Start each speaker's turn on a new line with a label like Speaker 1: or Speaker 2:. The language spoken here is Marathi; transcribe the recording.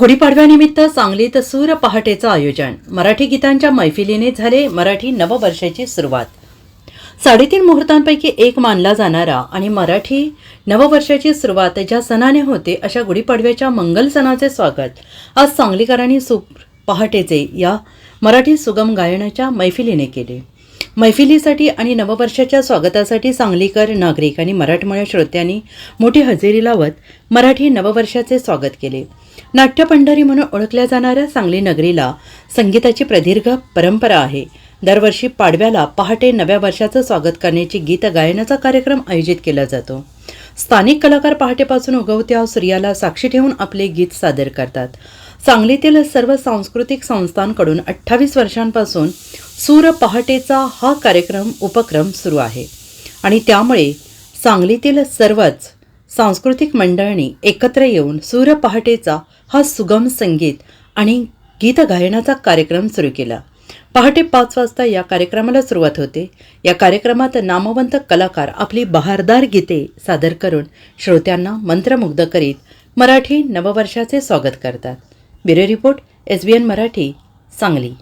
Speaker 1: गुढीपाडव्यानिमित्त सांगलीत सूर पहाटेचं आयोजन. मराठी गीतांच्या मैफिलीने झाले मराठी नववर्षाची सुरुवात. साडेतीन मुहूर्तांपैकी एक मानला जाणारा आणि मराठी नववर्षाची सुरुवात ज्या सणाने होते अशा गुढीपाडव्याच्या मंगल सणाचे स्वागत. आज सांगलीकरांनी सु पहाटेचे या मराठी सुगम गायनाच्या मैफिलीने केले. मैफिलीसाठी आणि नववर्षाच्या स्वागतासाठी सांगलीकर नागरिक आणि मराठमोळ्या श्रोत्यांनी मोठी हजेरी लावत मराठी नववर्षाचे स्वागत केले. नाट्यपंढरी म्हणून ओळखल्या जाणाऱ्या सांगली नगरीला संगीताची प्रदीर्घ परंपरा आहे. दरवर्षी पाडव्याला पहाटे नव्या वर्षाचं स्वागत करण्याची गीत गायनाचा कार्यक्रम आयोजित केला जातो. स्थानिक कलाकार पहाटेपासून उगवत्या सूर्याला साक्षी ठेवून आपले गीत सादर करतात. सांगलीतील सर्व सांस्कृतिक संस्थांकडून अठ्ठावीस वर्षांपासून सूर पहाटेचा हा कार्यक्रम उपक्रम सुरू आहे. आणि त्यामुळे सांगलीतील सर्वच सांस्कृतिक मंडळांनी एकत्र येऊन सूर पहाटेचा हा सुगम संगीत आणि गीतगायनाचा कार्यक्रम सुरू केला. पहाटे पाच वाजता या कार्यक्रमाला सुरुवात होते. या कार्यक्रमात नामवंत कलाकार आपली बहारदार गीते सादर करून श्रोत्यांना मंत्रमुग्ध करीत मराठी नववर्षाचे स्वागत करतात. Bureau report S B N Marathi Sangli.